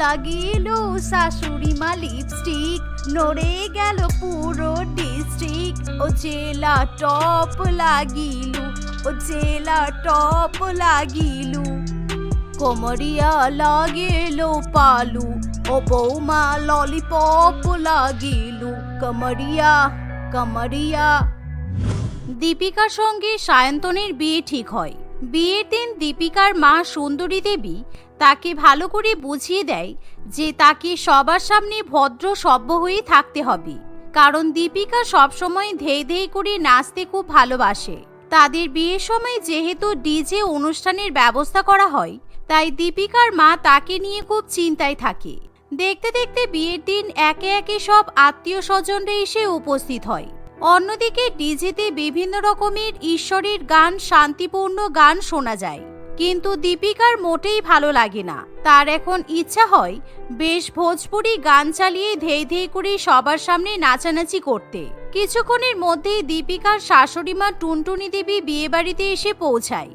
লাগিল শাশুড়ি মা লিপস্টিক নড়ে গেল পুরো ডিস্ট্রিক্ট ও জেলা টপ লাগিলু, ও জেলা টপ লাগিলু। কোমরিয়া লাগিল পালু, ও বৌমা ললিপপ লাগিলু। কমরিয়া কমরিয়া দীপিকার সঙ্গে সায়ন্তনের বিয়ে ঠিক হয়। বিয়ের দিন দীপিকার মা সুন্দরী দেবী তাকে ভালো করে বুঝিয়ে দেয় যে তাকে সবার সামনে ভদ্র সভ্য হয়ে থাকতে হবে। কারণ দীপিকা সবসময় ধেই ধেই করে নাচতে খুব ভালোবাসে। তাদের বিয়ের সময় যেহেতু ডিজে অনুষ্ঠানের ব্যবস্থা করা হয়, তাই দীপিকার মা তাকে নিয়ে খুব চিন্তায় থাকে। দেখতে দেখতে বিয়ের দিন একে একে সব আত্মীয় স্বজনরা এসে উপস্থিত হয়। অন্যদিকে ডিজেতে বিভিন্ন রকমের ঈশ্বরের গান, শান্তিপূর্ণ গান শোনা যায়। কিন্তু দীপিকার মোটেই ভালো লাগে না। তার এখন ইচ্ছা হয় বেশ ভোজপুরি গান চালিয়ে ধেই ধেই করে সবার সামনে নাচানাচি করতে। কিছুক্ষণের মধ্যেই দীপিকার শাশুড়ি মা টুনটুনি দেবী বিয়েবাড়িতে এসে পৌঁছায়।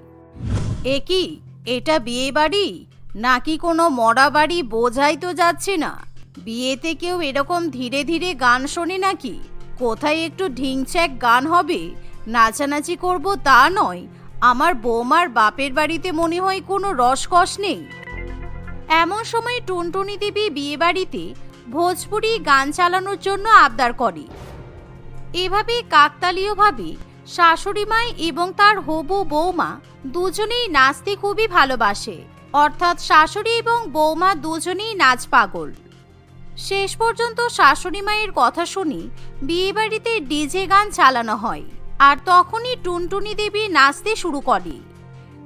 এ কি? এটা বিয়ে বাড়ি নাকি কোনো মরা বাড়ি বোঝাই তো যাচ্ছে না? বিয়েতে কেউ এরকম ধীরে ধীরে গান শোনে নাকি? কোথায় একটু ঢিংছ্যাক গান হবে? নাচানাচি করব তা নয় আমার বৌমার বাপের বাড়িতে মনে হয় কোনো রসকস নেই। এমন সময় টুনটুনি দেবী বিয়ে বাড়িতে ভোজপুরি গান চালানোর জন্য আবদার করে। এভাবে কাকতালীয়ভাবে শাশুড়ি মাই এবং তার হবু বৌমা দুজনেই নাচতে খুবই ভালোবাসে। অর্থাৎ শাশুড়ি এবং বৌমা দুজনেই নাচ পাগল। শেষ পর্যন্ত শাশুড়ি মায়ের কথা শুনে বিয়েবাড়িতে ডিজে গান চালানো হয়। আর তখনই টুনটুনি দেবী নাচতে শুরু করে।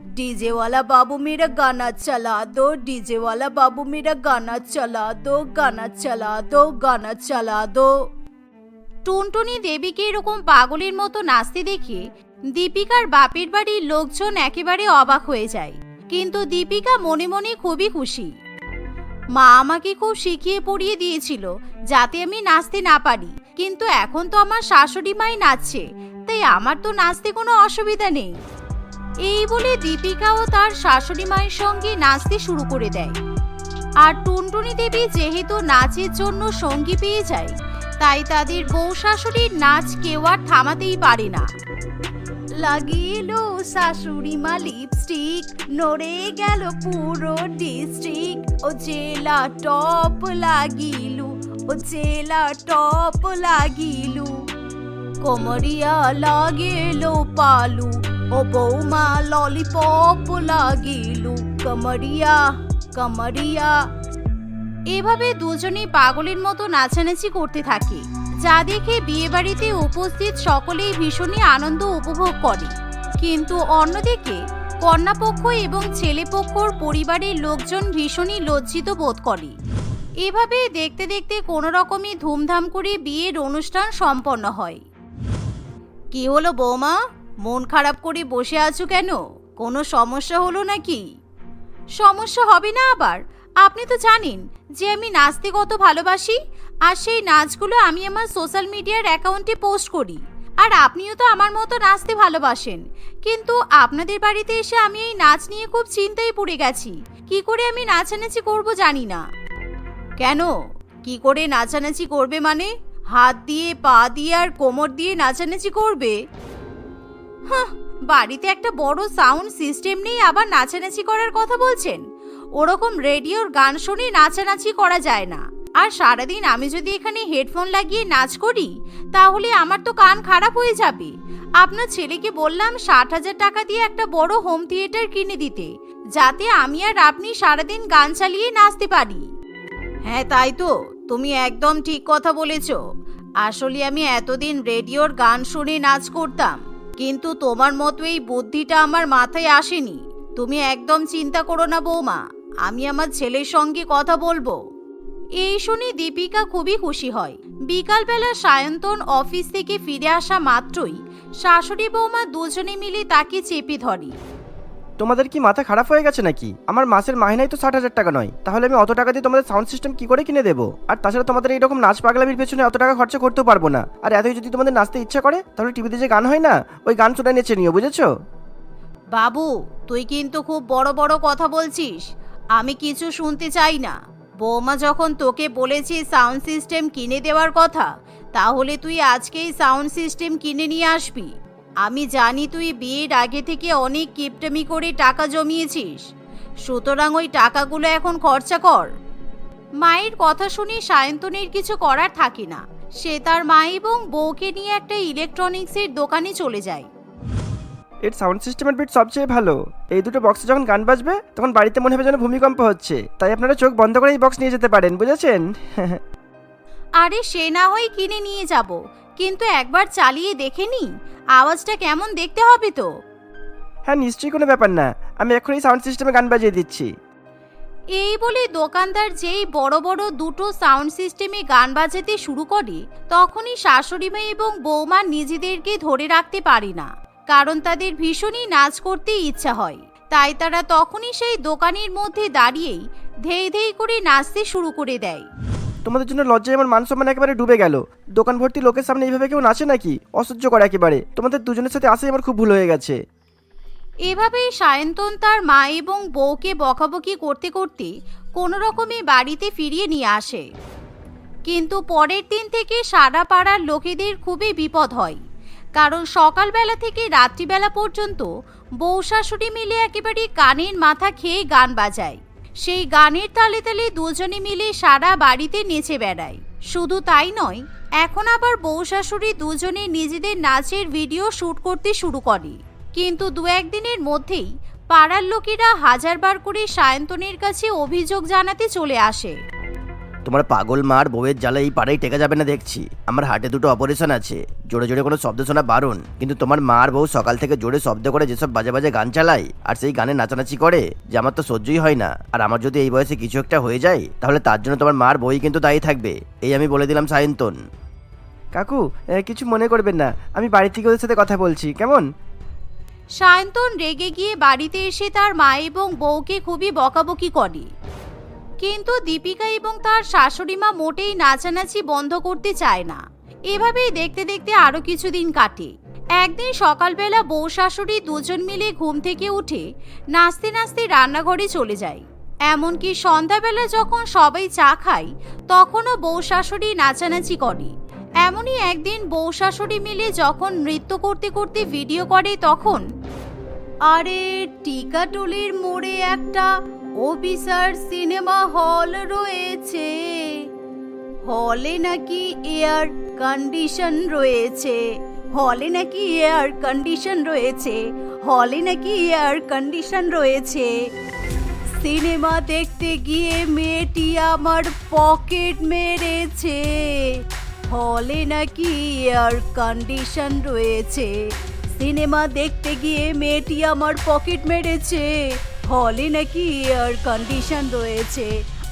ডিজেওয়ালা বাবু মেরা গানা চালা দো, ডিজেওয়ালা বাবু মেরা গানা চালা দো, গানা চালা দো, গানা চালা দো। টুনটুনি দেবীকে এরকম পাগলের মতো নাচতে দেখে দীপিকার বাপের বাড়ির লোকজন একেবারে অবাক হয়ে যায়। কিন্তু দীপিকা মনে মনে খুবই খুশি। মা আমাকে খুব শিখিয়ে পড়িয়ে দিয়েছিল যাতে আমি নাচতে না পারি। কিন্তু এখন তো আমার শাশুড়ি মাই নাচছে। তাই আমার তো নাচতে কোনো অসুবিধা নেই। এই বলে দীপিকা ও তার শাশুড়ি মায়ের সঙ্গে নাচতে শুরু করে দেয়। আর টুনটুনি দেবী যেহেতু নাচের জন্য সঙ্গী পেয়ে যায়, তাই তাদের বউ শাশুড়ির নাচ কেউ আর থামাতেই পারে না। লাগিল শাশুড়ি মা লিপস্টিক নড়ে গেল পুরো ডিস্ট্রিক্ট ও জেলা টপ লাগিলু, ও জেলা টপ লাগিলু। কোমরিয়া লাগিল পালু, ও বৌমা ললিপপ লাগিলু। কমরিয়া কমরিয়া এভাবে দুজনেই পাগলের মতো নাচানাচি করতে থাকে, যা দেখে বিয়েবাড়িতে উপস্থিত সকলেই ভীষণই আনন্দ উপভোগ করে। কিন্তু অন্যদিকে, কন্যাপক্ষ এবং ছেলেপক্ষর পরিবারের লোকজন ভীষণই লজ্জিত বোধ করে। এভাবে দেখতে দেখতে কোনো রকমই ধুমধাম করে বিয়ের অনুষ্ঠান সম্পন্ন হয়। কি হলো বৌমা? মন খারাপ করে বসে আছো কেন? কোনো সমস্যা হলো নাকি? সমস্যা হবে না আবার। আপনি তো জানেন যে আমি নাচতে কত ভালোবাসি, আর সেই নাচগুলো আমি আমার সোশ্যাল মিডিয়ার অ্যাকাউন্টে পোস্ট করি। আর আপনিও তো আমার মতো নাচতে ভালোবাসেন। কিন্তু আপনাদের বাড়িতে এসে আমি এই নাচ নিয়ে খুব চিন্তায় পড়ে গেছি। কি করে আমি নাচানাচি করব জানি না। কেন? কি করে নাচানাচি করবে মানে? হাত দিয়ে, পা দিয়ে আর কোমর দিয়ে নাচানাচি করবে? বাড়িতে একটা বড় সাউন্ড সিস্টেম নেই আবার নাচানাচি করার কথা বলছেন। ওরকম রেডিওর গান শুনে নাচানাচি করা যায় না। আর সারাদিন আমি যদি এখানে হেডফোন লাগিয়ে নাচ করি, তাহলে আমার তো কান খারাপ হয়ে যাবে। আপনার ছেলেকে বললাম ষাট হাজার টাকা দিয়ে একটা বড় হোম থিয়েটার কিনে দিতে, যাতে আমি আর আপনি সারাদিন গান চালিয়ে নাচতে পারি। হ্যাঁ তাই তো। তুমি একদম ঠিক কথা বলেছ। আসলে আমি এতদিন রেডিওর গান শুনে নাচ করতাম, কিন্তু তোমার মতো এই বুদ্ধিটা আমার মাথায় আসেনি। তুমি একদম চিন্তা করো না বৌমা, আমি আমার ছেলের সঙ্গে কথা বলব। এই শুনে দীপিকা খুবই খুশি হয়। বিকালবেলা সায়ন্তন অফিস থেকে ফিরে আসা মাত্রই শাশুড়ি বৌমা দুজনে মিলে তাকে চেপে ধরে। তোমাদের কি মাথা খারাপ হয়ে গেছে নাকি? আমার মাসের মাহিনাই তো ষাট হাজার টাকা নয়। তাহলে আমি অত টাকা দিয়ে তোমাদের সাউন্ড সিস্টেম কি করে কিনে দেবো? আর তাছাড়া তোমাদের এইরকম নাচ পাগলামির পেছনে অত টাকা খরচা করতেও পারব না। আর এতই যদি তোমাদের নাচতে ইচ্ছা করে, তাহলে টিভিতে যে গান হয় না, ওই গান শুনে নেচে নিও, বুঝেছ? বাবু, তুই কিন্তু খুব বড় বড় কথা বলছিস। আমি কিছু শুনতে চাই না। বৌমা যখন তোকে বলেছে সাউন্ড সিস্টেম কিনে দেওয়ার কথা, তাহলে তুই আজকেই সাউন্ড সিস্টেম কিনে নিয়ে আসবি। আমি জানি তুই বিয়ের আগে থেকে অনেক কিপটামি করে টাকা জমিয়েছিস। সুতরাং ওই টাকাগুলো এখন খরচা কর। মায়ের কথা শুনে সায়ন্তনের কিছু করার থাকে না। সে তার মা এবং বউকে নিয়ে একটা ইলেকট্রনিক্সের দোকানে চলে যায়। এর সাউন্ড সিস্টেমের বিট সবচেয়ে ভালো। এই দুটো বক্সে যখন গান বাজবে তখন বাড়িতে মনে হবে যেন ভূমিকম্প হচ্ছে। তাই আপনারা চোখ বন্ধ করে এই বক্স নিয়ে যেতে পারেন বুঝেছেন? আরে সে না হয় কিনে নিয়ে যাব। কিন্তু একবার চালিয়ে দেখে নি। আওয়াজটা কেমন দেখতে হবে তো? হ্যাঁ নিশ্চয়ই কোনো ব্যাপার না। আমি এখনই সাউন্ড সিস্টেমে গান বাজিয়ে দিচ্ছি। এই বলে দোকানদার যেই বড় বড় দুটো সাউন্ড সিস্টেমে গান বাজাতে শুরু করে তখনই শাশুড়ি মেয়ে এবং বৌমা নিজেদেরকে ধরে রাখতে পারে না কারণ তাদের ভীষণই নাচ করতে ইচ্ছা হয়। তাই তারা তখনই সেই দোকানের মধ্যে দাঁড়িয়েই ধেই ধেই করে নাচতে শুরু করে দেয়। তোমাদের জন্য লজ্জায় আমার মান সম্মান একেবারে ডুবে গেল। দোকান ভর্তি লোকের সামনে এইভাবে কেউ নাচে নাকি? অসহ্য করে একেবারে। তোমাদের দুজনের সাথে আসেই আমার খুব ভুল হয়ে গেছে। এভাবেই সায়ন্তন তার মা এবং বউকে বকাবকি করতে করতে কোনো রকমে বাড়িতে ফিরিয়ে নিয়ে আসে। কিন্তু পরের দিন থেকে সারা পাড়ার লোকেদের খুবই বিপদ হয়। কারণ সকালবেলা থেকে রাত্রিবেলা পর্যন্ত বউ শাশুড়ি মিলে একেবারে কানের মাথা খেয়ে গান বাজায়। সেই গানের তালে তালে দুজনে মিলে সারা বাড়িতে নেচে বেড়ায়। শুধু তাই নয়, এখন আবার বউ শাশুড়ি দুজনে নিজেদের নাচের ভিডিও শ্যুট করতে শুরু করে। কিন্তু দু একদিনের মধ্যেই পাড়ার লোকেরা হাজারবার করে সায়ন্তনের কাছে অভিযোগ জানাতে চলে আসে। তোমার পাগল মার বউয়ের জ্বালা এই পাড়াই টেকা যাবে না দেখছি। আমার হাটে দুটো অপারেশন আছে। জোরে জোরে কোনো শব্দ শোনা বারণ। কিন্তু তোমার মার বউ সকাল থেকে জোরে শব্দ করে যেসব বাজে বাজে গান চালায় আর সেই গানে নাচানাচি করে যে আমার তো সহ্যই হয় না। আর আমার যদি এই বয়সে কিছু একটা হয়ে যায় তাহলে তার জন্য তোমার মার বই কিন্তু দায়ী থাকবে। এই আমি বলে দিলাম সায়ন্তন। কাকু কিছু মনে করবেন না। আমি বাড়ি থেকে ওদের সাথে কথা বলছি। কেমন? সায়ন্তন রেগে গিয়ে বাড়িতে এসে তার মা এবং বউকে খুবই বকাবকি করে। কিন্তু দীপিকা এবং তার শাশুড়ি মা মোটেই নাচানাচি বন্ধ করতে চায় না। এভাবেই দেখতে দেখতে আরও কিছুদিন কাটে। একদিন সকালবেলা বউ শাশুড়ি দুজন মিলে ঘুম থেকে উঠে নাচতে নাচতে রান্নাঘরে চলে যায়। এমনকি সন্ধ্যাবেলা যখন সবাই চা খায়, তখনও বউ শাশুড়ি নাচানাচি করে। এমনই একদিন বউ শাশুড়ি মিলে যখন নৃত্য করতে করতে ভিডিও করে তখন, আরে টিকাটুলির মোড়ে একটা অফিসার সিনেমা হল রয়েছে। হলে নাকি এয়ার কন্ডিশন রয়েছে। হলে নাকি এয়ার কন্ডিশন রয়েছে। হলে নাকি এয়ার কন্ডিশন রয়েছে। সিনেমা দেখতে গিয়ে মেয়েটি আমার পকেট মেরেছে। হলে নাকি এয়ার কন্ডিশন রয়েছে। সিনেমা দেখতে গিয়ে মেয়েটি আমার পকেট মেরেছে। হলে নাকি এয়ার কন্ডিশন রয়েছে?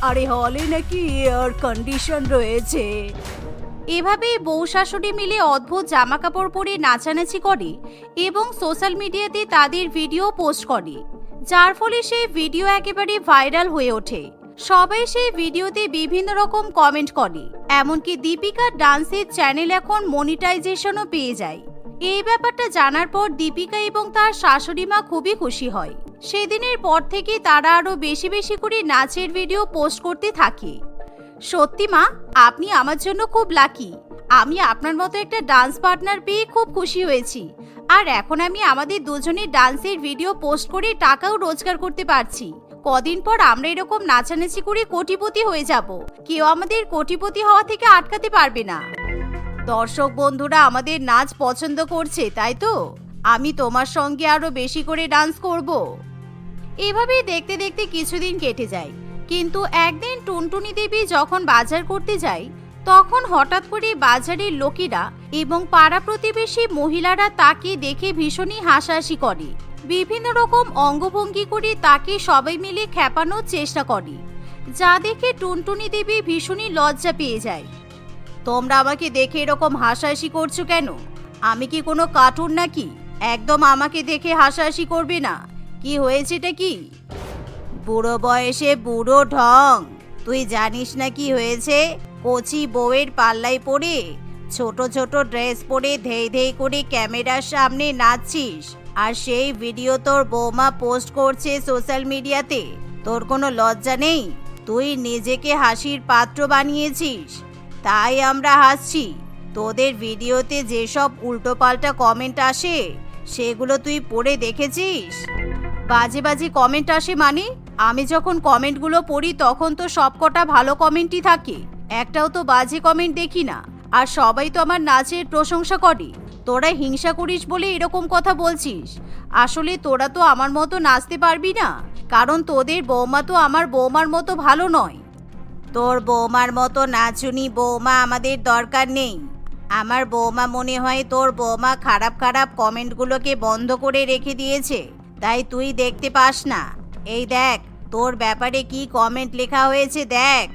আরে, হলে নাকি এয়ার কন্ডিশন রয়েছে। এভাবেই বউ শাশুড়ি মিলে অদ্ভুত জামা কাপড় পরে নাচানাচি করে এবং সোশ্যাল মিডিয়াতে তাদের ভিডিও পোস্ট করে, যার ফলে সেই ভিডিও একেবারে ভাইরাল হয়ে ওঠে। সবাই সেই ভিডিওতে বিভিন্ন রকম কমেন্ট করে, এমনকি দীপিকার ডান্সের চ্যানেল এখন মনিটাইজেশনও পেয়ে যায়। এই ব্যাপারটা জানার পর দীপিকা এবং তার শাশুড়ি মা খুবই খুশি হয়। সেদিনের পর থেকে তারা আরও বেশি বেশি করে নাচের ভিডিও পোস্ট করতে থাকে। সত্যি মা, আপনি আমার জন্য খুব লাকি আমি আপনার মতো একটা ডান্স পার্টনার পেয়ে খুব খুশি হয়েছি। আর এখন আমি আমাদের দুজনের ডান্সের ভিডিও পোস্ট করে টাকাও রোজগার করতে পারছি। কদিন পর আমরা এরকম নাচানাচি করে কোটিপতি হয়ে যাব। কেউ আমাদের কোটিপতি হওয়া থেকে আটকাতে পারবে না। দর্শক বন্ধুরা, আমাদের নাচ পছন্দ করছে, তাই তো? আমি তোমার সঙ্গে আরও বেশি করে ডান্স করব। এভাবেই দেখতে দেখতে কিছুদিন কেটে যায়। কিন্তু একদিন টুনটুনি দেবী যখন বাজার করতে যায়, তখন হঠাৎ করে বাজারের লোকেরা এবং পাড়া প্রতিবেশী মহিলারা তাকে দেখে ভীষণই হাসাহাসি করে। বিভিন্ন রকম অঙ্গভঙ্গি করে তাকে সবাই মিলে খেপানোর চেষ্টা করে, যা দেখে টুনটুনি দেবী ভীষণই লজ্জা পেয়ে যায়। তোমরা আমাকে দেখে এরকম হাসাহাসি করছ কেন? আমি কি কোনো কার্টুন নাকি? একদম আমাকে দেখে হাসাহাসি করবে না। কি হয়েছেটা কি? বুড়ো বয়সে বুড়ো ঢং। তুই জানিস না কি হয়েছে? কচি বউয়ের পাল্লায় পড়ে, ছোট ছোট ড্রেস পরে ধেই ধেই করে ক্যামেরার সামনে নাচছিস। আর সেই ভিডিও তোর বৌমা পোস্ট করছে সোশ্যাল মিডিয়াতে। তোর কোনো লজ্জা নেই? তুই নিজেকে হাসির পাত্র বানিয়েছিস। তাই আমরা হাসছি। তোদের ভিডিওতে যেসব উল্টোপাল্টা কমেন্ট আসে সেগুলো তুই পড়ে দেখেছিস? বাজে বাজে কমেন্ট আসে মানে। আমি যখন কমেন্টগুলো পড়ি, তখন তো সবকটা ভালো কমেন্টই থাকে। একটাও তো বাজে কমেন্ট দেখি না। আর সবাই তো আমার নাচের প্রশংসা করে। তোরা হিংসা করিস বলে এরকম কথা বলছিস। আসলে তোরা তো আমার মতো নাচতে পারবি না। কারণ তোদের বৌমা তো আমার বৌমার মতো ভালো নয়। তোর বৌমার মতো নাচুনি বৌমা আমাদের দরকার নেই। আমার বৌমা মনে হয় তোর বৌমা খারাপ খারাপ কমেন্টগুলোকে বন্ধ করে রেখে দিয়েছে, তাই তুই দেখতে পাস না। এই দেখ, তোর ব্যাপারে কি কমেন্ট লেখা হয়েছে দেখ।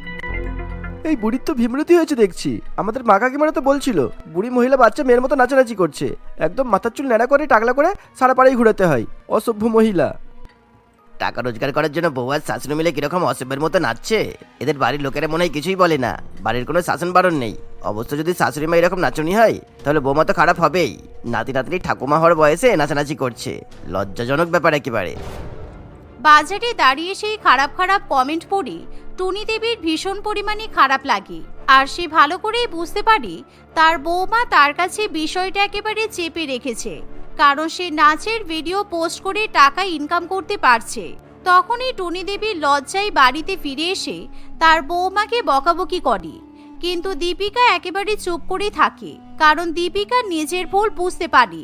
এই বুড়ির তো ভীমরতি হয়েছে দেখছি। আমাদের মা কাকিমারা তো বলছিল, বুড়ি মহিলা বাচ্চা মেয়ের মতো নাচানাচি করছে। একদম মাথার চুল ন্যাড়া করে টাকলা করে সারা পাড়ায় ঘুরাতে হয়। অসভ্য মহিলা। টাকা রোজগার করার জন্য বউ আর শাশুড়ি মিলে কীরকম অসভ্যের মতো নাচছে? এদের বাড়ির লোকেরা মনে হয় কিছুই বলে না। বাড়ির কোনো শাসন বারণ নেই। অবশ্য যদি শাশুড়ি মা এরকম নাচনি হয়, তাহলে বৌমা তো খারাপ হবেই। নাতি নাতনি ঠাকুমা হওয়ার বয়সে নাচানাচি করছে। লজ্জাজনক ব্যাপার একেবারে। বাজারে দাঁড়িয়ে সেই খারাপ খারাপ কমেন্ট পড়ি, টুনি দেবীর ভীষণ পরিমাণে খারাপ লাগে। আর সে ভালো করেই বুঝতে পারে, তার বৌমা তার কাছে বিষয়টা একেবারে চেপে রেখেছে। কারণ সে নাচের ভিডিও পোস্ট করে টাকা ইনকাম করতে পারছে। তখনই টুনি দেবী লজ্জায় বাড়িতে ফিরে এসে তার বৌমাকে বকাবকি করে। কিন্তু দীপিকা একেবারে চুপ করে থাকে, কারণ দীপিকা নিজের ভুল বুঝতে পারে।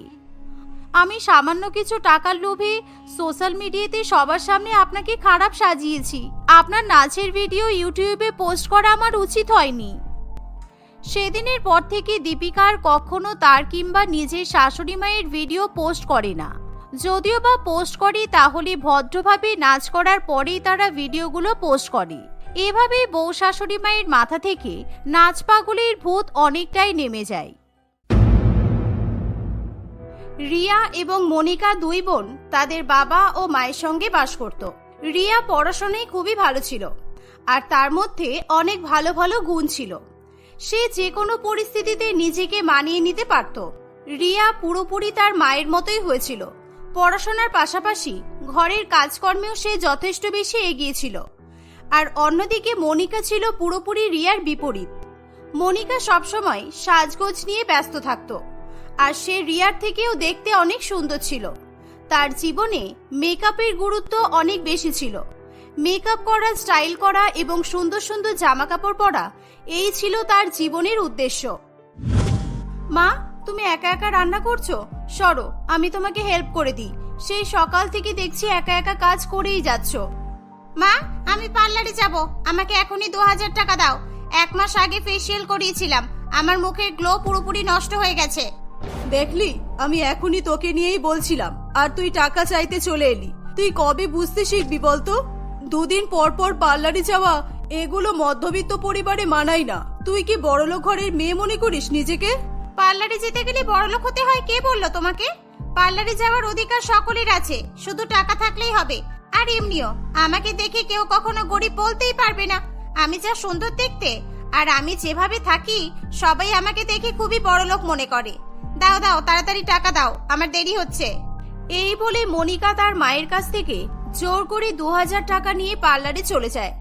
আমি সামান্য কিছু টাকার লোভে সোশ্যাল মিডিয়াতে সবার সামনে আপনাকে খারাপ সাজিয়েছি। আপনার নাচের ভিডিও ইউটিউবে পোস্ট করা আমার উচিত হয়নি। সেদিনের পর থেকে দীপিকার কখনো তার কিংবা নিজের শাশুড়ি মায়ের ভিডিও পোস্ট করে না। যদিও বা পোস্ট করে, তাহলে ভদ্রভাবে নাচ করার পরেই তারা ভিডিওগুলো পোস্ট করে। এভাবেই বউ শাশুড়ি মায়ের মাথা থেকে নাচ পাগলের ভূত অনেকটাই নেমে যায়। রিয়া এবং মনিকা দুই বোন তাদের বাবা ও মায়ের সঙ্গে বাস করত। রিয়া পড়াশোনায় খুবই ভালো ছিল, আর তার মধ্যে অনেক ভালো ভালো গুণ ছিল। সে যে কোনো পরিস্থিতিতে নিজেকে মানিয়ে নিতে পারত। রিয়া পুরোপুরি তার মায়ের মতোই হয়েছিল। পড়াশোনার পাশাপাশি ঘরের কাজকর্মেও সে যথেষ্ট বেশি এগিয়েছিল আর অন্যদিকে মনিকা ছিল পুরোপুরি রিয়ার বিপরীত। মনিকা সবসময় সাজগোজ নিয়ে ব্যস্ত থাকত, আর সে রিয়ার থেকেও দেখতে অনেক সুন্দর ছিল। তার জীবনে মেকআপের গুরুত্ব অনেক বেশি ছিল। মেকআপ করা, স্টাইল করা এবং সুন্দর সুন্দর জামা কাপড় পরা, এই ছিল তার জীবনের উদ্দেশ্য। মা, তুমি একা একা রান্না করছ? সরো, আমি তোমাকে হেল্প করে দিই। সেই সকাল থেকে দেখছি একা একা কাজ করেই যাচ্ছ। মা, আমি পার্লারে যাব। আমাকে এখনই দু হাজার টাকা দাও। এক মাস আগে ফেসিয়াল করিয়েছিলাম। আমার মুখের গ্লো পুরোপুরি নষ্ট হয়ে গেছে। দেখলি? আমি এখনই তোকে নিয়েই বলছিলাম। আর তুই টাকা চাইতে চলে এলি। তুই কবে বুঝতে শিখবি বলতো? দুদিন পর পর পার্লারে যাওয়া এগুলো মধ্যবিত্ত পরিবারে মানাই না। তুই কি বড়লোক ঘরের মেয়ে মনে করিস নিজেকে? পার্লারে যেতে গেলে বড়লোক হতে হয় কে বলল তোমাকে? পার্লারে যাওয়ার অধিকার সকলের আছে শুধু টাকা থাকলেই হবে। আর এমনিও আমাকে দেখে কেউ কখনো গরিব বলতেই পারবে না। আমি যা সুন্দর দেখতে আর আমি যেভাবে থাকি সবাই আমাকে দেখে খুবই বড়লোক মনে করে। দাও দাও তাড়াতাড়ি টাকা দাও আমার দেরি হচ্ছে। এই বলে মনিকা তার মায়ের কাছ থেকে জোর করে দু হাজার টাকা নিয়ে পার্লারে চলে যায়।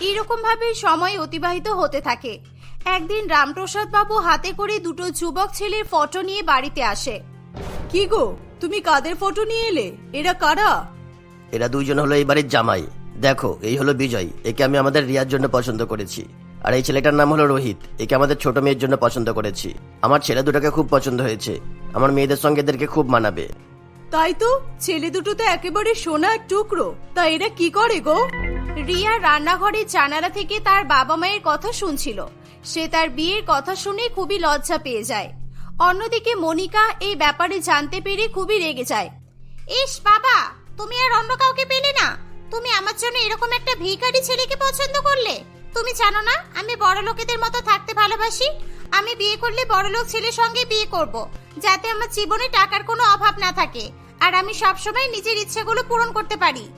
এরকম ভাবে সময় অতিবাহিত হতে থাকে। একদিন রামপ্রসাদ বাবু হাতে করে দুটো যুবক ছেলের ফটো নিয়ে বাড়িতে আসে। কি গো, তুমি কাদের ফটো নিয়ে এলে? এরা কারা? এরা দুইজন হলো এই বাড়ির জামাই। দেখো, এই হলো বিজয়। একে আমি আমাদের রিয়ার জন্য পছন্দ করেছি। আর এই ছেলেটার নাম হলো রোহিত। একে আমাদের ছোট মেয়ের জন্য পছন্দ করেছি। আমার ছেলে দুটোকে খুব পছন্দ হয়েছে। আমার মেয়েদের সঙ্গে এদেরকে খুব মানাবে। তাই তো ছেলে দুটো তো একেবারে সোনার টুকরো। তা এরা কি করে গো? রিয়া রান্নাঘরের জানালা থেকে তার বাবা মায়ের কথা শুনছিল। সে তার বিয়ের কথা শুনে খুবই লজ্জা পেয়ে যায়। অন্যদিকে মনিকা এই ব্যাপারে জানতে পেরে খুবই রেগে যায়। ইস বাবা তুমি আর অন্য কাউকে পেলে না। তুমি আমার জন্য এরকম একটা ভিখারি ছেলেকে পছন্দ করলে। তুমি জানো না আমি বড় লোকেদের মতো থাকতে ভালোবাসি। আমি বিয়ে করলে বড় লোক ছেলের সঙ্গে বিয়ে করব, যাতে আমার জীবনে টাকার কোনো অভাব না থাকে। আর আমি সবসময় নিজের ইচ্ছেগুলো পূরণ করতে পারি।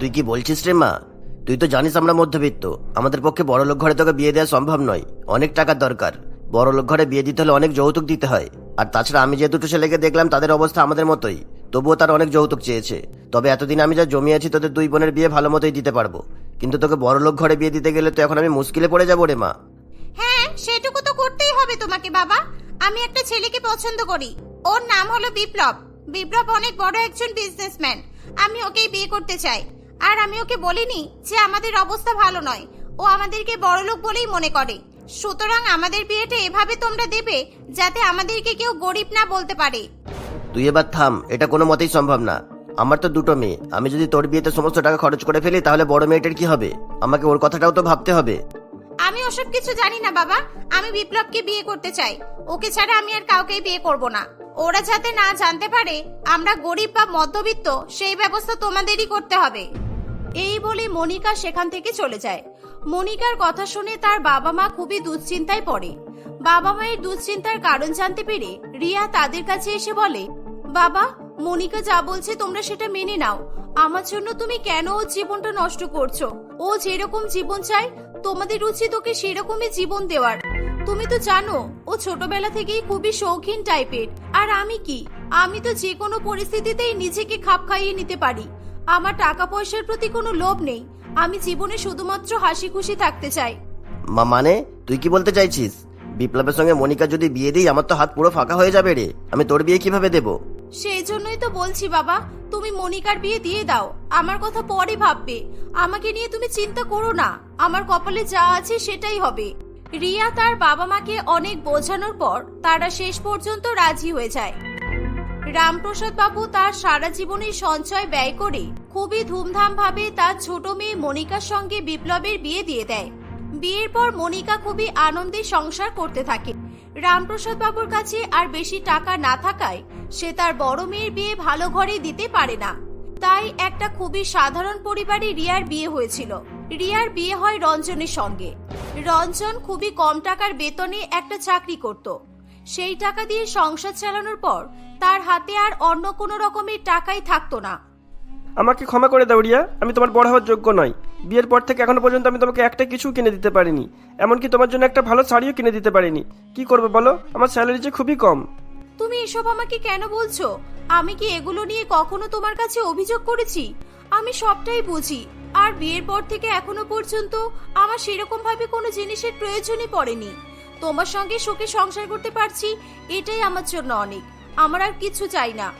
তুই কি বলছিস রে মা? তুই তো জানিস আমরা মধ্যবিত্ত। আমাদের পক্ষে বড় লোক ঘরে তোকে বিয়ে দেওয়া সম্ভব নয়। অনেক টাকার দরকার। বড় লোক ঘরে বিয়ে দিতে হলে অনেক যৌতুক দিতে হয়। আর তাছাড়া আমি যে দুটো ছেলেকে দেখলাম, তাদের অবস্থা আমাদের মতোই। তবুও তার অনেক যৌতুক চেয়েছে। তবে এতদিন আমি যা জমিয়েছি তোদের দুই বোনের বিয়ে ভালো মতোই দিতে পারব। কিন্তু তোকে বড় লোক ঘরে বিয়ে দিতে গেলে তো এখন আমি মুশকিলে পড়ে যাব রে মা। সেটুকু তো করতেই হবে তোমাকে, বাবা। আমি একটা ছেলেকে পছন্দ করি। ওর নাম হলো বিপ্লব। বিপ্লব অনেক বড় একজন বিজনেসম্যান আমি ওকেই বিয়ে করতে চাই। আর আমি ওকে বলিনি যে আমাদের অবস্থা ভালো নয়। ও আমাদেরকে বড়লোক বলেই মনে করে। সুতরাং আমাদের বিয়েটা এভাবে তোমরা দেবে যাতে আমাদেরকে কেউ গরিব না বলতে পারে। তুই এবার থাম, এটা কোনো মতেই সম্ভব না। আমার তো দুটো মেয়ে। আমি যদি তোর বিয়েতে সমস্ত টাকা খরচ করে ফেলি, তাহলে বড় মেয়েটার কি হবে? আমাকে ওর কথাটাও তো ভাবতে হবে। আমি ওসব কিছু জানি না, বাবা। আমি বিপ্লবকে বিয়ে করতে চাই। ওকে ছাড়া আমি আর কাউকেই বিয়ে করব না। ওরা যাতে না জানতে পারে, আমরা গরিব বা মধ্যবিত্ত, সেই ব্যবস্থা তোমাদেরই করতে হবে। এই বলে মনিকা সেখান থেকে চলে যায়। মনিকার কথা শুনে তার বাবা মা খুবই দুশ্চিন্তায় পড়ে। বাবা মায়ের দুশ্চিন্তার কারণ জানতে পেরে রিয়া তাদের কাছে এসে বলে, বাবা মনিকা যা বলছে তোমরা সেটা মেনে নাও। আমার জন্য তুমি কেন ওর জীবনটা নষ্ট করছ? ও যেরকম জীবন চায়, তোমাদের উচিত ওকে সেরকমই জীবন দেওয়ার। তুমি তো জানো, ও ছোটবেলা থেকেই খুবই শৌখিন টাইপের। আর আমি কি? আমি তো যে কোনো পরিস্থিতিতেই নিজেকে খাপ খাইয়ে নিতে পারি। আমার টাকা পয়সার প্রতি কোনো লোভ নেই। আমি জীবনে শুধুমাত্র হাসি খুশি থাকতে চাই। মা মানে? তুই কি বলতে চাইছিস? বিপ্লবের সঙ্গে মনিকা যদি বিয়ে দিই, আমার তো হাত পুরো ফাঁকা হয়ে যাবে রে। আমি তোর বিয়ে কীভাবে দেবো? সেই জন্যই তো বলছি বাবা, তুমি মনিকার বিয়ে দিয়ে দাও। আমার কথা পরে ভাববে। আমাকে নিয়ে তুমি চিন্তা করো না। আমার কপালে যা আছে সেটাই হবে। রিয়া তার বাবা মাকে অনেক বোঝানোর পর তারা শেষ পর্যন্ত রাজি হয়ে যায়। রামপ্রসাদ বাবু তার সারা জীবনের সঞ্চয় ব্যয় করে খুবই ধুমধাম ভাবে তার ছোট মেয়ে মনিকার সঙ্গে বিপ্লবের বিয়ে দিয়ে দেয়। বিয়ের পর মনিকা খুবই আনন্দে সংসার করতে থাকে। রামপ্রসাদ বাবুর কাছে আর বেশি টাকা না থাকায় সে তার বড় মেয়ের বিয়ে ভালো ঘরে দিতে পারে না। তাই একটা খুবই সাধারণ পরিবারে রিয়ার বিয়ে হয়েছিল। রিয়ার বিয়ে হয় রঞ্জনের সঙ্গে। রঞ্জন খুবই কম টাকার বেতনে একটা চাকরি করত। সেই টাকা দিয়ে সংসার চালানোর পর তার হাতে আর অন্য কোনো রকমের টাকাই থাকতো না। আমাকে ক্ষমা করে দাও, রিয়া। আমি তোমার বড় হওয়ার যোগ্য নয় বিয়ের পর থেকে এখনও পর্যন্ত আমি তোমাকে একটা কিছু কিনে দিতে পারিনি। এমনকি তোমার জন্য একটা ভালো শাড়িও কিনে দিতে পারিনি। কি করবে বলো? আমার স্যালারি যে খুবই কম। তুমি এসব আমাকে কেন বলছো? আমি কি এগুলো নিয়ে কখনো তোমার কাছে অভিযোগ করেছি? আমি সবটাই বুঝি। আর বিয়ের পর থেকে এখনও পর্যন্ত আমার সেরকম ভাবে কোনো জিনিসের প্রয়োজনই পড়েনি। তোমার সঙ্গে সুখে সংসার করতে পারছি, এটাই আমার জন্য অনেক। আমার আর কিছু চাই না।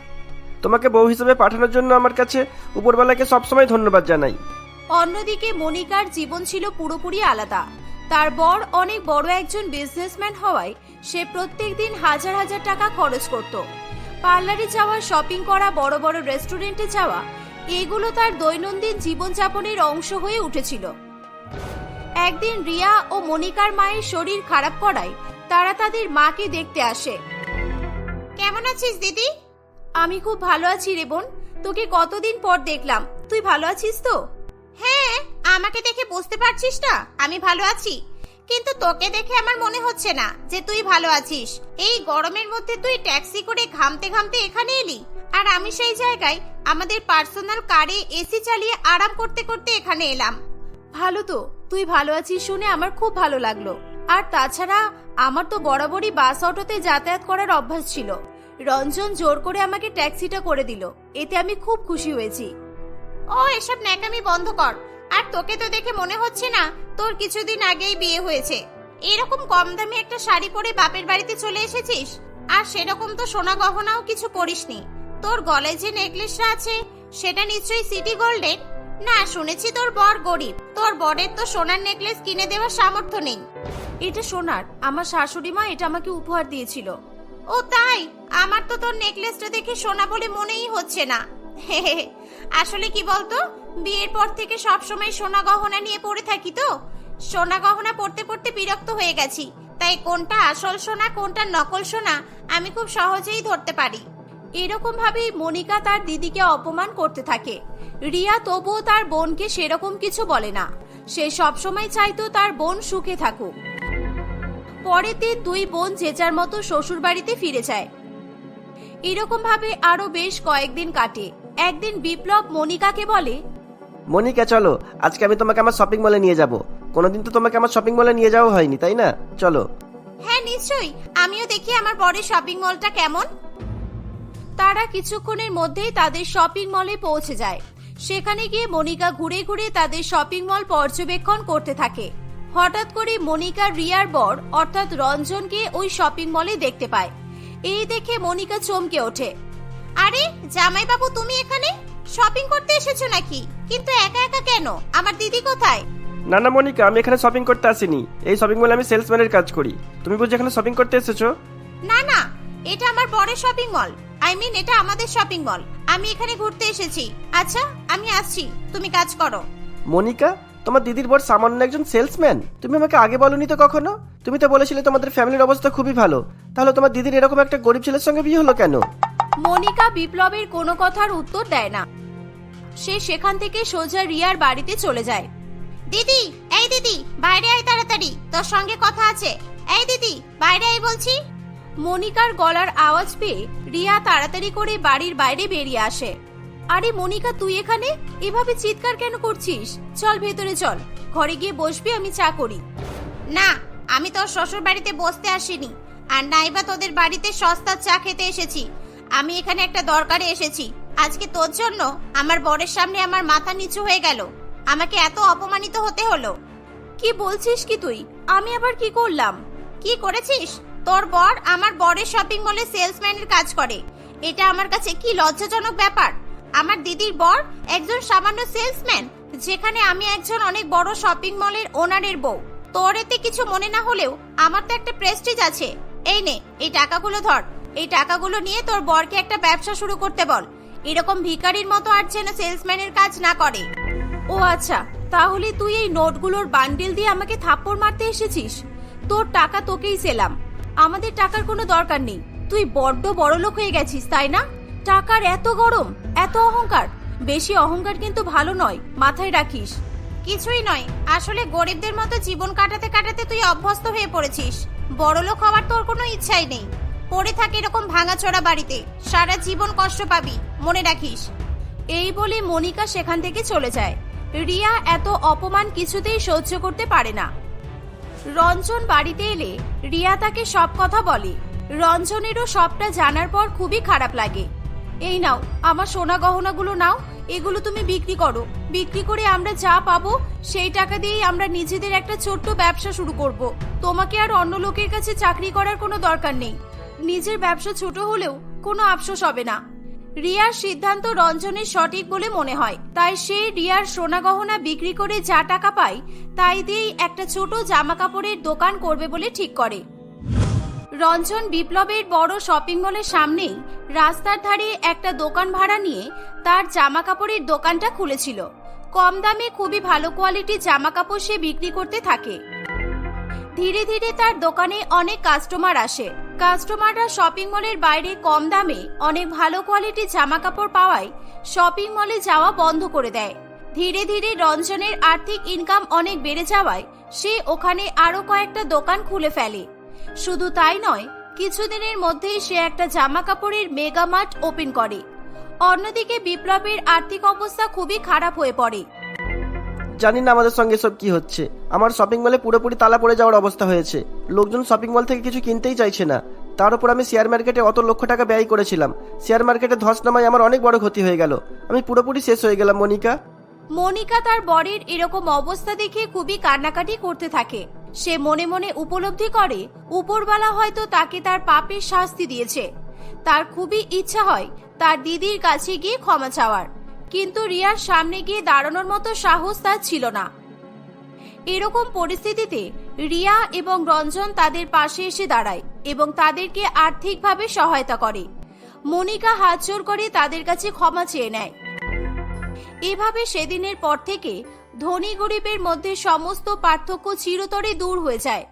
তোমাকে বউ হিসেবে পাঠানোর জন্য আমার কাছে উপরবেলাকে সবসময় ধন্যবাদ জানাই। অন্যদিকে মনিকার জীবন ছিল পুরোপুরি আলাদা। তার বর অনেক বড় একজন বিজনেসম্যান হওয়ায় সে প্রত্যেক দিন হাজার হাজার টাকা খরচ করত। পার্লারে যাওয়া শপিং করা বড় বড় রেস্টুরেন্টে যাওয়া এগুলো তার দৈনন্দিন জীবনযাপনের অংশ হয়ে উঠেছিল। একদিন রিয়া ও মনিকার মায়ের শরীর খারাপ করায় তারা তাদের মাকে দেখতে আসে। কেমন আছিস দিদি? আমি খুব ভালো আছি রে বোন। তোকে কতদিন পর দেখলাম। তুই ভালো আছিস তো? হ্যাঁ আমাকে দেখে বুঝতে পারছিস না আমি ভালো আছি। কিন্তু তোকে দেখে আমার মনে হচ্ছে না যে তুই ভালো আছিস। এই গরমের মধ্যে তুই ট্যাক্সি করে ঘামতে ঘামতে এখানে এলি। আর আমি সেই জায়গায় আমাদের পার্সোনাল কারে এসি চালিয়ে আরাম করতে করতে এখানে এলাম। ভালো তো তুই ভালো আছিস শুনে আমার খুব ভালো লাগল। আর তাছাড়া আমার তো বরাবরই বাস অটোতে যাতায়াত করার অভ্যাস ছিল। রঞ্জন জোর করে আমাকে ট্যাক্সিটা করে দিল। এতে আমি খুব খুশি হয়েছি। ও এসব ন্যাকামি বন্ধ কর। আর তোকে তো দেখে মনে হচ্ছে না তোর কিছুদিন আগেই বিয়ে হয়েছে। এরকম কম দামি একটা শাড়ি পরে বাপের বাড়িতে চলে এসেছিস? আর সেরকম তো সোনা গহনাও কিছু পরিসনি তোর গলায় যে নেকলেসটা আছে সেটা নিশ্চয়ই সিটি গোল্ডের? না শুনেছি তোর বর গরিব। তোর বরের তো সোনার নেকলেস কিনে দেওয়ার সামর্থ্য নেই। এটা সোনার। আমার শাশুড়ি মা এটা আমাকে উপহার দিয়েছিল। ও তাই? আমার তো তোর নেকলেসটা দেখে সোনা বলে মনেই হচ্ছে না। আসলে কি বলতো? বিয়ের পর থেকে সব সময় সোনা গহনা নিয়ে পড়ে থাকি তো। সোনা গহনা পড়তে পড়তে বিরক্ত হয়ে গেছি। তাই কোনটা আসল সোনা, কোনটা নকল সোনা, আমি খুব সহজেই ধরতে পারি। এরকম ভাবেই মনিকা তার দিদিকে অপমান করতে থাকে। রিয়া তবুও তার বোনকে সেরকম কিছু বলে না। সে সবসময় চাইতো তার বোন সুখে থাকুক। দিন দুই বোন যে যার মতো শ্বশুর বাড়িতে ফিরে যায়। এরকম ভাবে আরও বেশ কয়েকদিন কাটে। একদিন বিপ্লব মনিকাকে বলে মনিকা চলো আজকে আমি তোমাকে আমার শপিং মলে নিয়ে যাব। কোনোদিন তো তোমাকে আমার শপিং মলে নিয়ে যাওয়া হয়নি তাই না? চলো। হ্যাঁ নিশ্চয়ই। আমিও দেখি আমার বরের শপিং মলটা কেমন। তারা কিছুক্ষণের মধ্যেই তাদের শপিং মলে পৌঁছে যায়। সেখানে গিয়ে মনিকা ঘুরে ঘুরে তাদের শপিং মল পর্যবেক্ষণ করতে থাকে। হঠাৎ করে মনিকা রিয়ার বর অর্থাৎ রঞ্জনকে ওই শপিং মলে দেখতে পায়। এই দেখে মনিকা চমকে ওঠে। আরে জামাইবাবু তুমি এখানে? শপিং করতে এসেছ নাকি? কিন্তু একা একা কেন? আমার দিদি কোথায়? না না মনিকা আমি এখানে শপিং করতে আসিনি। এই শপিং মলে আমি সেলসম্যানের কাজ করি। তুমি বুঝি এখানে শপিং করতে এসেছ? না না এটা আমার বড় শপিং মল আই মিন এটা আমাদের শপিং মল আমি এখানে ঘুরতে এসেছি। আচ্ছা আমি আসছি। তুমি কাজ করো। মনিকা তোমার দিদির বর সামান্য একজন সেলসম্যান? তুমি আমাকে আগে বলনি তো কখনো? তুমি তো বলেছিলে তোমাদের ফ্যামিলির অবস্থা খুবই ভালো। তাহলে তোমার দিদির এরকম একটা গরিব ছেলের সঙ্গে বিয়ে হলো কেন? মনিকা বিপ্লবের কোনো কথার উত্তর দেয় না। সে সেখান থেকে সোজা রিয়ার বাড়িতে চলে যায়। দিদি এই দিদি বাইরে আয় তাড়াতাড়ি তোর সঙ্গে কথা আছে। এই দিদি বাইরে আয় বলছি। মনিকার গলার আওয়াজ পেয়ে রিয়া তাড়াতাড়ি করে বাড়ির বাইরে বেরিয়ে আসে। আরে মনিকা তুই এখানে? এভাবে চিৎকার কেন করছিস? চল ভেতরে চল। ঘরে গিয়ে বসবি আমি চা করি। না আমি তোর শ্বশুর বাড়িতে বসতে আসিনি। আর নাইবা তোদের বাড়িতে সস্তার চা খেতে এসেছি। আমি এখানে একটা দরকারে এসেছি। আজকে তোর জন্য আমার বরের সামনে আমার মাথা নিচু হয়ে গেল। আমাকে এত অপমানিত হতে হলো। কি বলছিস কি তুই? আমি আবার কি করলাম? কি করেছিস? তোর বর আমার বরের শপিং মলে সেলসম্যানের কাজ করে। এটা আমার কাছে কি লজ্জাজনক ব্যাপার? আমার দিদির বর একজন সামান্য সেলসম্যান, যেখানে আমি একজন অনেক বড় শপিং মলের ওনারের বউ। তোর এতে কিছু মনে না হলেও আমার তো একটা প্রেস্টিজ আছে। এই নে, এই টাকাগুলো ধর। এই টাকাগুলো নিয়ে তোর বরকে একটা ব্যবসা শুরু করতে বল। এরকম ভিখারির মতো আর যেন সেলসম্যানের কাজ না করে। ও আচ্ছা তাহলে তুই এই নোটগুলোর বান্ডিল দিয়ে আমাকে থাপ্পড় মারতে এসেছিস? তোর টাকা তোকেই সেলাম। আমাদের টাকার কোনো দরকার নেই। তুই বড্ড বড় লোক হয়ে গেছিস, তাই না? টাকার এত গরম এত অহংকার। বেশি অহংকার কিন্তু ভালো নয় মাথায় রাখিস। কিছুই নয় আসলে গরিবদের মতো জীবন কাটাতে কাটাতে তুই অভ্যস্ত হয়ে পড়েছিস। বড়লোক হওয়ার তোর কোনো ইচ্ছাই নেই। পড়ে থাকে এরকম ভাঙাচোরা বাড়িতে সারা জীবন কষ্ট পাবি মনে রাখিস। এই বলে মনিকা সেখান থেকে চলে যায়। রিয়া এত অপমান কিছুতেই সহ্য করতে পারে না। রঞ্জন বাড়িতে এলে রিয়া তাকে সব কথা বলে। রঞ্জনেরও সবটা জানার পর খুবই খারাপ লাগে। এই নাও, আমার সোনা গহনাগুলো নাও, এগুলো তুমি বিক্রি করো। বিক্রি করে আমরা যা পাবো, সেই টাকা দিয়েই আমরা নিজেদের একটা ছোট্ট ব্যবসা শুরু করব। তোমাকে আর অন্য লোকের কাছে চাকরি করার কোনো দরকার নেই। নিজের ব্যবসা ছোট হলেও কোনো আফসোস হবে না। রিয়ার সিদ্ধান্ত রঞ্জনের সঠিক বলে মনে হয়। তাই সে রিয়ার সোনা গহনা বিক্রি করে যা টাকা পায়, তাই দিয়েই একটা ছোট জামা কাপড়ের দোকান করবে বলে ঠিক করে। রঞ্জন বিপ্লবের বড় শপিং মলের সামনেই রাস্তার ধারে একটা দোকান ভাড়া নিয়ে তার জামা কাপড়ের দোকানটা খুলেছিল। কম দামে খুবই ভালো কোয়ালিটির জামা কাপড় সে বিক্রি করতে থাকে। ধীরে ধীরে তার দোকানে অনেক কাস্টমার আসে। কাস্টমাররা শপিং মলের বাইরে কম দামে অনেক ভালো কোয়ালিটির জামা কাপড় পাওয়ায় শপিং মলে যাওয়া বন্ধ করে দেয়। ধীরে ধীরে রঞ্জনের আর্থিক ইনকাম অনেক বেড়ে যাওয়ায় সে ওখানে আরও কয়েকটা দোকান খুলে ফেলে। শুধু তাই নয়, কিছুদিনের মধ্যেই সে একটা জামা কাপড়ের মেগা মার্ট ওপেন করে। অন্যদিকে বিপ্লবের আর্থিক অবস্থা খুবই খারাপ হয়ে পড়ে। জানি না আমাদের সঙ্গে সব কি হচ্ছে। আমার শপিং মলে পুরোপুরি তালা পড়ে যাওয়ার অবস্থা হয়েছে। লোকজন শপিং মল থেকে কিছু কিনতেই চাইছে না। তার উপর আমি শেয়ার মার্কেটে অত লক্ষ টাকা ব্যয় করেছিলাম। শেয়ার মার্কেটে ধস নামায় আমার অনেক বড় ক্ষতি হয়ে গেল। আমি পুরোপুরি শেষ হয়ে গেলাম, মনিকা। মনিকা তার বরের এরকম অবস্থা দেখে খুবই কান্নাকাটি করতে থাকে। সে মনে মনে উপলব্ধি করে উপরবালা হয়তো তাকে তার পাপের শাস্তি দিয়েছে। তার খুবই ইচ্ছা হয় তার দিদির কাছে গিয়ে ক্ষমা চাওয়ার। কিন্তু রিয়ার সামনে গিয়ে দাঁড়ানোর মতো সাহস তার ছিল না। এরকম পরিস্থিতিতে রিয়া এবং রঞ্জন তাদের পাশে এসে দাঁড়ায় এবং তাদেরকে আর্থিকভাবে সহায়তা করে। মনিকা হাত জোর করে তাদের কাছে ক্ষমা চেয়ে নেয়। এভাবে সেদিনের পর থেকে ধনী গরিবের মধ্যে সমস্ত পার্থক্য চিরতরে দূর হয়ে যায়।